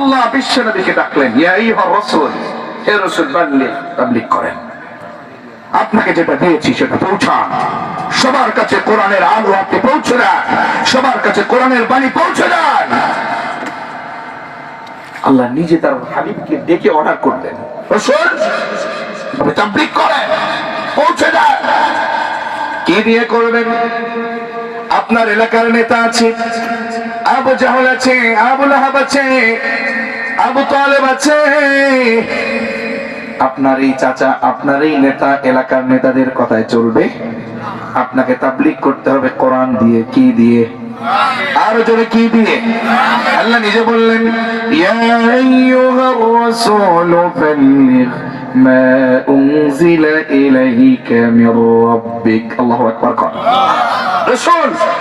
আল্লাহ বিশ্ব নবীকে ডাকলেন করেন। আপনাকে যেটা দিয়েছি সেটা পৌঁছান। সবার কাছে কোরআনের আলো আপনি পৌঁছে দেন, সবার কাছে কোরআনের বাণী পৌঁছে দেন। আল্লাহ নিজে তার হাবিবকে ডেকে অর্ডার করলেন আপনার এলাকার নেতা আছে, আবু জাহল আছে, আবু লাহাব আছে আবু তালেব আছে। আপনার এই চাচা, আপনার এই নেতা এলাকার নেতাদের কথায় চলবে। আপনাকে তাবলিগ করতে হবে, কোরআন দিয়ে, কি দিয়ে? আরও জোরে কি দিয়ে? আল্লাহ নিজে বললেন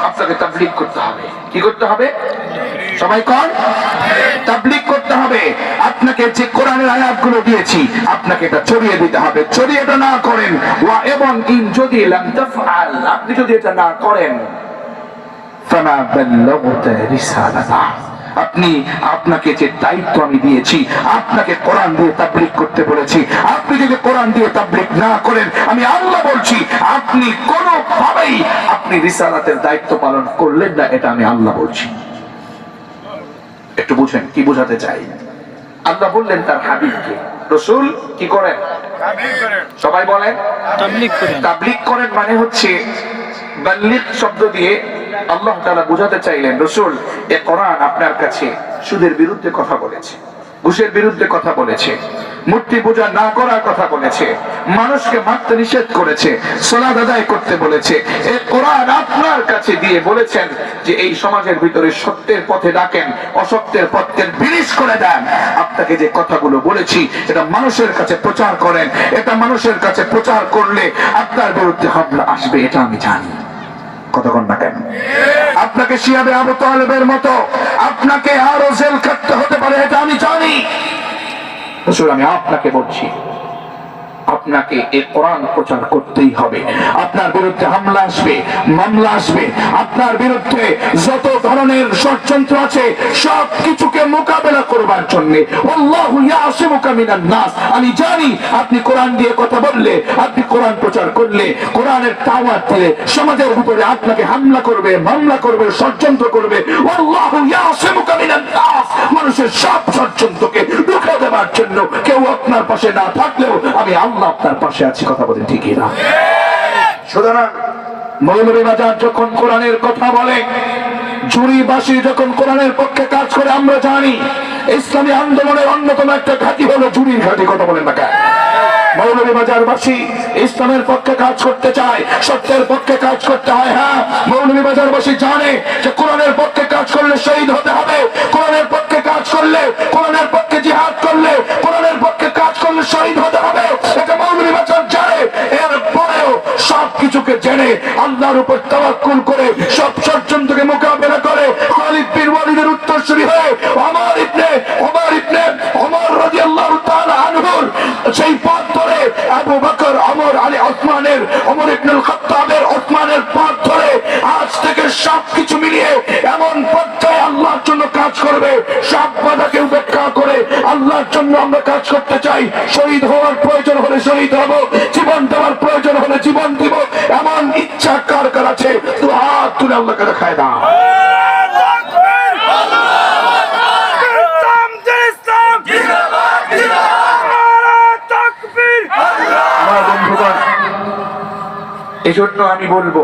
আপনাকে তাবলিগ করতে হবে। কি করতে হবে? সবাই কর। তাবলিক করতে হবে। আপনাকে যে কোরআনের আয়াতগুলো দিয়েছি, আপনাকে এটা ছড়িয়ে দিতে হবে। ছড়িয়ে এটা না করেন। ওয়া এবং ইন যদি লাম তাফআল, আপনি যদি এটা না করেন, ফামা বাল্লাগতা রিসালাতা। আপনি আপনাকে যে দায়িত্ব আমি দিয়েছি আপনাকে কোরআন দিয়ে তাবলিগ করতে বলেছি আপনি যদি কোরআন দিয়ে তাবলিগ না করেন আমি আল্লাহ বলছি আপনি কোনোভাবেই আপনি রিসালাতের দায়িত্ব পালন করলেন না এটা আমি আল্লাহ বলছি। একটু বুঝেন কি বোঝাতে চাই? আল্লাহ বললেন তার হাবিবকে রসুল কি করেন? সবাই বলেন তাবলিগ করেন। করেন মানে হচ্ছে বাল্লিক শব্দ দিয়ে আল্লাহ তাআলা বোঝাতে চাইলেন, রসুল, এ কোরআন আপনার কাছে সুদের বিরুদ্ধে কথা বলেছে, ঘুষের বিরুদ্ধে কথা বলেছে, মূর্তি পূজা না করার কথা বলেছে, মানুষকে মারতে নিষেধ করেছে সোলাদ আদায় করতে বলেছে, এ কোরআন আপনার কাছে দিয়ে বলেছেন যে এই সমাজের ভিতরে সত্যের পথে ডাকেন, অসত্যের পথকে বিনিশ করে দেন। আপনাকে যে কথাগুলো বলেছি, এটা মানুষের কাছে প্রচার করেন, এটা মানুষের কাছে প্রচার করলে আপনার বিরুদ্ধে হামলা আসবে, এটা আমি জানি। কতক্ষণ না কেন? আপনাকে শিয়াবে আবু তালেবের মতো, আপনাকে আরও জেল খাটতে হতে পারে, এটা আমি জানি। আমি আপনাকে বলছি আপনাকে এই কোরআন প্রচার করতেই হবে। আপনার বিরুদ্ধে হামলা আসবে, মামলা আসবে। আপনার বিরুদ্ধে যত ধরনের ষড়যন্ত্র আছে সব কিছুকে মোকাবেলা করবার জন্য নাস। আমি জানি আপনি কোরআন দিয়ে কথা বললে, আপনি কোরআন প্রচার করলে, কোরআনের দাওয়াত দিলে সমাজের উপরে আপনাকে হামলা করবে, মামলা করবে, ষড়যন্ত্র করবে। মানুষের সব দেওয়ার জন্য কেউ আপনার পাশে না থাকলেও আমি আল্লাহ আপনার পাশে আছি, কথা বলেন ঠিকই না সুতরাং মৌলভী বাজার যখন কোরআনের কথা বলে যখন কোরআনের পক্ষে কাজ করে, আমরা জানি ইসলামী আন্দোলনের অন্যতম একটা ঘাঁটি হলো ঘাঁটি, কথা বলেন না কেন? ইসলামের পক্ষে কাজ করতে চায়, সত্যের পক্ষে কাজ করতে হয় হ্যাঁ? মৌলভী বাজারবাসী জানে যে কোরআনের পক্ষে কাজ করলে শহীদ হতে হবে, কোরআনের পক্ষে কিছুকে জেনে আল্লাহর উপর তাওয়াক্কুল করে সব ষড়যন্ত্রকে মোকাবেলা করে খালিদ বিন ওয়ালিদের উত্তরসূরি হয়ে আমার ইবনে, ওমর ইবনে, ওমর রাদিয়াল্লাহু তাআলা আনহুর সেই পথ ধরে আবু বকর, ওমর আলী ওসমানের, ওমর ইবনুল খাত্তাবের ওসমানের পথ ধরে আজ থেকে সব কিছু মিলিয়ে এমন পর্যায়ে আল্লাহর জন্য কাজ করবে, সব বাধাকে উপেক্ষা করে আল্লাহর জন্য আমরা কাজ করতে চাই। শহীদ হওয়ার প্রয়োজন হলে শহীদ হব। ইচ্ছা কার কার আছে তো হাত তুলে আল্লাহকে দেখায় দাও। এজন্য আমি বলব